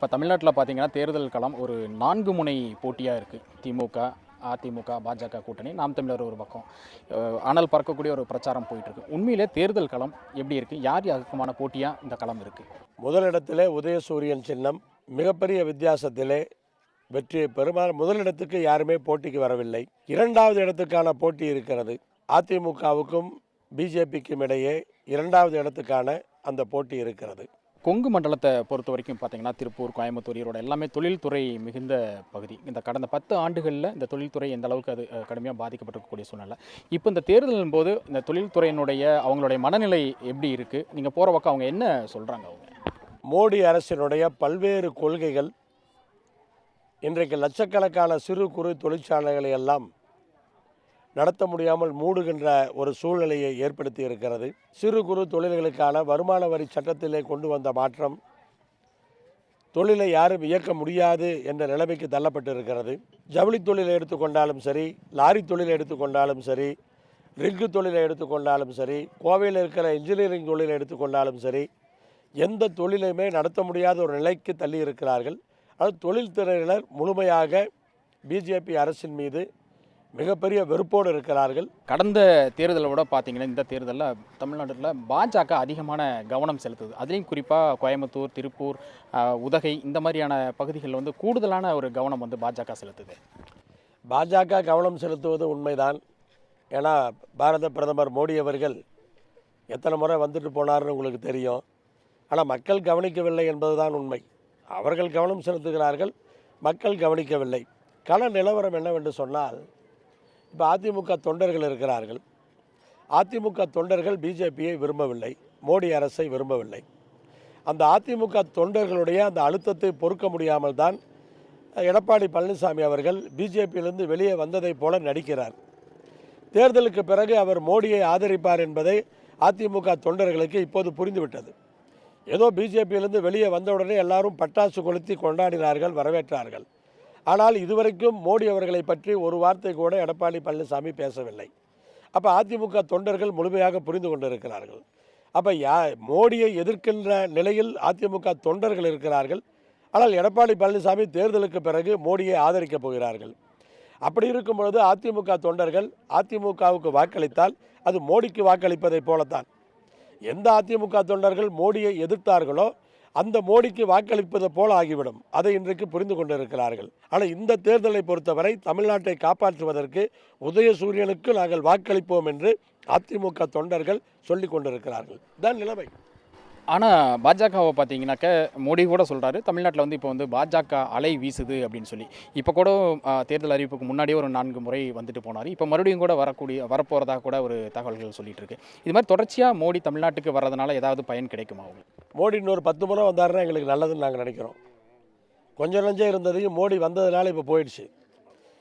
இப்போ தமிழ்நாட்டில் பார்த்தீங்கன்னா தேர்தல் களம் ஒரு நான்கு முனை போட்டியாக இருக்குது. திமுக அதிமுக பாஜக கூட்டணி நாம் தமிழர் ஒரு பக்கம். அஹ், அனல் பறக்கக்கூடிய ஒரு பிரச்சாரம் போயிட்டுருக்கு. உண்மையிலே தேர்தல் களம் எப்படி இருக்குது யார் யாருக்குமான போட்டியாக இந்த களம் இருக்குது முதலிடத்திலே உதயசூரியன் சின்னம் மிகப்பெரிய வித்தியாசத்திலே வெற்றியை பெறுமாறு முதலிடத்துக்கு யாருமே போட்டிக்கு வரவில்லை. இரண்டாவது இடத்துக்கான போட்டி இருக்கிறது. அதிமுகவுக்கும் பிஜேபிக்கும் இடையே இரண்டாவது இடத்துக்கான அந்த போட்டி இருக்கிறது. கொங்கு மண்டலத்தை பொறுத்த வரைக்கும் பார்த்தீங்கன்னா திருப்பூர் கோயம்புத்தூர் ஈரோடு எல்லாமே தொழில்துறை மிகுந்த பகுதி. இந்த கடந்த பத்து ஆண்டுகளில் இந்த தொழில்துறை எந்த அளவுக்கு அது கடுமையாக பாதிக்கப்பட்டிருக்கக்கூடிய சூழ்நிலை. இப்போ இந்த தேர்தலின் போது இந்த தொழில்துறையினுடைய அவங்களுடைய மனநிலை எப்படி இருக்குது நீங்கள் போகிற பக்கம் அவங்க என்ன சொல்கிறாங்க அவங்க? மோடி அரசினுடைய பல்வேறு கொள்கைகள் இன்றைக்கு லட்சக்கணக்கான சிறு குறு தொழிற்சாலைகளை எல்லாம் நடத்த முடியாமல் மூடுகின்ற ஒரு சூழ்நிலையை ஏற்படுத்தி இருக்கிறது. சிறு குறு தொழில்களுக்கான வருமான வரி சட்டத்திலே கொண்டு வந்த மாற்றம் தொழிலை யாரும் இயக்க முடியாது என்ற நிலைமைக்கு தள்ளப்பட்டு இருக்கிறது ஜவுளி தொழிலை எடுத்துக்கொண்டாலும் சரி லாரி தொழிலை எடுத்துக்கொண்டாலும் சரி ரிங்கு தொழிலை எடுத்துக்கொண்டாலும் சரி கோவையில் இருக்கிற இன்ஜினியரிங் தொழிலை எடுத்துக்கொண்டாலும் சரி எந்த தொழிலையுமே நடத்த முடியாத ஒரு நிலைக்கு தள்ளி இருக்கிறார்கள். அது தொழில்துறையினர் முழுமையாக பிஜேபி அரசின் மீது மிகப்பெரிய வெறுப்போடு இருக்கிறார்கள். கடந்த தேர்தலை விட பார்த்தீங்கன்னா இந்த தேர்தலில் தமிழ்நாட்டில் பாஜக அதிகமான கவனம் செலுத்துது. அதுலேயும் குறிப்பாக கோயம்புத்தூர் திருப்பூர் உதகை இந்த மாதிரியான பகுதிகளில் வந்து கூடுதலான ஒரு கவனம் வந்து பாஜக செலுத்துது. பாஜக கவனம் செலுத்துவது உண்மைதான். ஏன்னா பாரத பிரதமர் மோடி அவர்கள் எத்தனை முறை வந்துட்டு போனார்னு உங்களுக்கு தெரியும். ஆனால் மக்கள் கவனிக்கவில்லை என்பதுதான் உண்மை. அவர்கள் கவனம் செலுத்துகிறார்கள் மக்கள் கவனிக்கவில்லை. கள நிலவரம் என்னவென்று சொன்னால் இப்போ அதிமுக தொண்டர்கள் இருக்கிறார்கள். அதிமுக தொண்டர்கள் பிஜேபியை விரும்பவில்லை. மோடி அரசை விரும்பவில்லை. அந்த அதிமுக தொண்டர்களுடைய அந்த அழுத்தத்தை பொறுக்க முடியாமல் தான் எடப்பாடி பழனிசாமி அவர்கள் பிஜேபியிலிருந்து வெளியே வந்ததைப் போல நடிக்கிறார். தேர்தலுக்கு பிறகு அவர் மோடியை ஆதரிப்பார் என்பதை அதிமுக தொண்டர்களுக்கு இப்போது புரிந்துவிட்டது. ஏதோ பிஜேபியிலிருந்து வெளியே வந்தவுடனே எல்லாரும் பட்டாசு கொளுத்தி கொண்டாடினார்கள் வரவேற்றார்கள். ஆனால் இதுவரைக்கும் மோடி அவர்களை பற்றி ஒரு வார்த்தை கூட எடப்பாடி பழனிசாமி பேசவில்லை. அப்போ அதிமுக தொண்டர்கள் முழுமையாக புரிந்து கொண்டிருக்கிறார்கள். அப்போ யா மோடியை எதிர்க்கின்ற நிலையில் அதிமுக தொண்டர்கள் இருக்கிறார்கள். ஆனால் எடப்பாடி பழனிசாமி தேர்தலுக்கு பிறகு மோடியை ஆதரிக்கப் போகிறார்கள். அப்படி இருக்கும் பொழுது அதிமுக தொண்டர்கள் அதிமுகவுக்கு வாக்களித்தால் அது மோடிக்கு வாக்களிப்பதைப் போலத்தான். எந்த அதிமுக தொண்டர்கள் மோடியை எதிர்த்தார்களோ அந்த மோடிக்கு வாக்களிப்பது போல ஆகிவிடும். அதை இன்றைக்கு புரிந்து கொண்டிருக்கிறார்கள். ஆனால் இந்த தேர்தலை பொறுத்தவரை தமிழ்நாட்டை காப்பாற்றுவதற்கு உதயசூரியனுக்கு நாங்கள் வாக்களிப்போம் என்று அதிமுக தொண்டர்கள் சொல்லிக் கொண்டிருக்கிறார்கள். தான் நிலைமை. ஆனால் பாஜகவை பார்த்தீங்கன்னாக்க மோடி கூட சொல்கிறாரு தமிழ்நாட்டில் வந்து இப்போ வந்து பாஜக அலை வீசுது அப்படின்னு சொல்லி. இப்போ கூட தேர்தல் அறிவிப்புக்கு முன்னாடியே ஒரு நான்கு முறை வந்துட்டு போனார். இப்போ மறுபடியும் கூட வரக்கூடிய வரப்போகிறதா கூட ஒரு தகவல்கள் சொல்லிட்டு இருக்கு. இது மாதிரி தொடர்ச்சியாக மோடி தமிழ்நாட்டுக்கு வர்றதுனால ஏதாவது பயன் கிடைக்குமா அவங்களுக்கு மோடி இன்னொரு பத்து முறை வந்தாருன்னா எங்களுக்கு நல்லதுன்னு நாங்கள் நினைக்கிறோம். கொஞ்சம் நஞ்சம் இருந்ததையும் மோடி வந்ததுனால இப்போ போயிடுச்சு.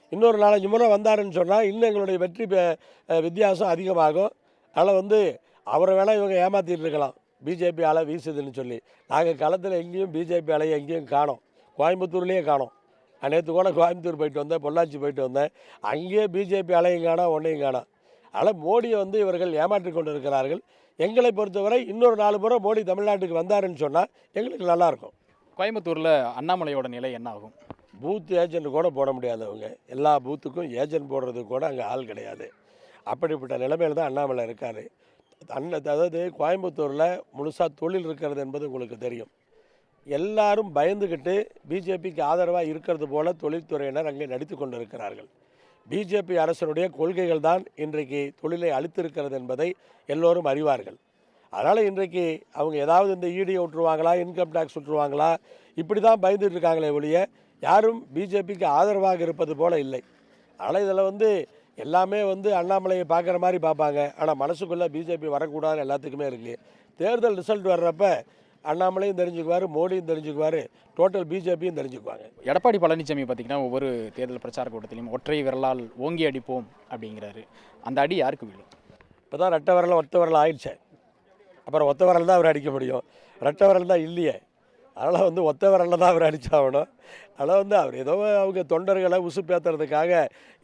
இன்னொரு நாலஞ்சு முறை வந்தாருன்னு சொன்னால் இன்னும் எங்களுடைய வெற்றி பெ- வித்தியாசம் அதிகமாகும். அதனால் வந்து அவரை வேணால் இவங்க ஏமாற்றிட்டு இருக்கலாம். பிஜேபி அலை வீசுதுன்னு சொல்லி. நாங்கள் களத்தில் எங்கேயும் பிஜேபி அலையை எங்கேயும் காணோம். கோயம்புத்தூர்லேயே காணோம். நேற்று கூட கோயம்புத்தூர் போயிட்டு வந்தேன் பொள்ளாச்சி போயிட்டு வந்தேன். அங்கேயே பிஜேபி அலையும் காணோம் ஒன்றையும் காணோம். அதனால் மோடியை வந்து இவர்கள் ஏமாற்றி கொண்டு இருக்கிறார்கள் எங்களை பொறுத்தவரை இன்னொரு நாலு முறை மோடி தமிழ்நாட்டுக்கு வந்தாருன்னு சொன்னால் எங்களுக்கு நல்லாயிருக்கும் கோயம்புத்தூரில் அண்ணாமலையோட நிலை என்ன ஆகும்? பூத் ஏஜென்ட் கூட போட முடியாதவங்க எல்லா பூத்துக்கும் ஏஜென்ட் போடுறதுக்கு கூட அங்கே ஆள் கிடையாது. அப்படிப்பட்ட நிலைமையில் தான் அண்ணாமலை இருக்கார். அண்ண அதாவது கோயம்புத்தூரில் முழுசாக தொழில் இருக்கிறது என்பது உங்களுக்கு தெரியும். எல்லாரும் பயந்துக்கிட்டு பிஜேபிக்கு ஆதரவாக இருக்கிறது போல தொழில்துறையினர் அங்கே நடித்து கொண்டிருக்கிறார்கள். பிஜேபி அரசனுடைய கொள்கைகள் தான் இன்றைக்கு தொழிலை அளித்திருக்கிறது என்பதை எல்லோரும் அறிவார்கள். அதனால் இன்றைக்கு அவங்க ஏதாவது இந்த ஈடியை விட்டுருவாங்களா இன்கம் டேக்ஸ் விட்டுருவாங்களா இப்படி தான் பயந்துட்டு இருக்காங்களே ஒழிய யாரும் பிஜேபிக்கு ஆதரவாக இருப்பது போல இல்லை. அதனால் இதில் வந்து எல்லாமே வந்து அண்ணாமலையை பார்க்குற மாதிரி பார்ப்பாங்க. ஆனால் மனசுக்குள்ளே பிஜேபி வரக்கூடாதுன்னு எல்லாத்துக்குமே இருக்குது தேர்தல் ரிசல்ட் வர்றப்ப அண்ணாமலையும் தெரிஞ்சுக்குவார் மோடியும் தெரிஞ்சுக்குவார் டோட்டல் பிஜேபியும் தெரிஞ்சுக்குவாங்க. எடப்பாடி பழனிசாமி பார்த்தீங்கன்னா ஒவ்வொரு தேர்தல் பிரச்சார கூட்டத்திலையும் ஒற்றை விரலால் ஓங்கி அடிப்போம் அப்படிங்கிறாரு. அந்த அடி யாருக்கு விழும்? இப்போ தான் ரெட்டை விரலும் ஒத்த விரல் ஆயிடுச்சே. அப்புறம் ஒத்த விரல் தான் அவர் அடிக்க முடியும். ரெட்டை விரல் தான் இல்லையே. அதனால் வந்து ஒத்த விரலில் தான் அவர் அடித்தாகணும் அதனால் வந்து அவர் ஏதோ அவங்க தொண்டர்களை உசுப்பேத்துறதுக்காக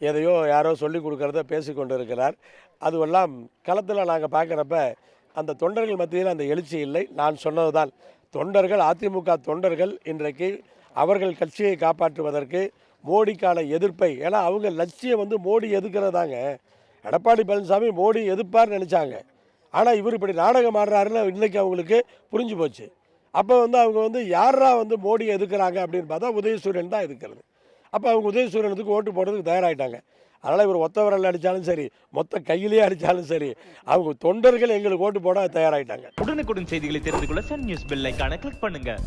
எதையோ யாரோ சொல்லி கொடுக்குறத பேசி கொண்டு இருக்கிறார் அதுவெல்லாம் களத்தில் நாங்கள் பார்க்குறப்ப அந்த தொண்டர்கள் மத்தியில் அந்த எழுச்சி இல்லை. நான் சொன்னது தான் தொண்டர்கள் அதிமுக தொண்டர்கள் இன்றைக்கு அவர்கள் கட்சியை காப்பாற்றுவதற்கு மோடிக்கான எதிர்ப்பை ஏன்னா அவங்க லட்சியம் வந்து மோடி எதிர்க்கிறதாங்க எடப்பாடி பழனிசாமி மோடி எதிர்ப்பார்னு நினச்சாங்க. ஆனால் இவர் இப்படி நாடகம் ஆடுறாருன்னு இன்றைக்கி அவங்களுக்கு புரிஞ்சு போச்சு. அப்போ வந்து அவங்க வந்து யாரா வந்து மோடி எதுக்குறாங்க அப்படின்னு பார்த்தா உதயசூரியன் தான் எதுக்கிறது? அப்போ அவங்க உதயசூரியனுக்கு ஓட்டு போடுறதுக்கு தயாராகிட்டாங்க அதனால் இவர் ஒத்த விரல் அடித்தாலும் சரி மொத்த கையிலேயே அடித்தாலும் சரி அவங்க தொண்டர்கள் எங்களுக்கு ஓட்டு போட தயாராகிட்டாங்க உடனுக்குடன் செய்திகளை தெரிந்து கொள்ள சன் நியூஸ் பெல்லைக்கான கிளிக் பண்ணுங்கள்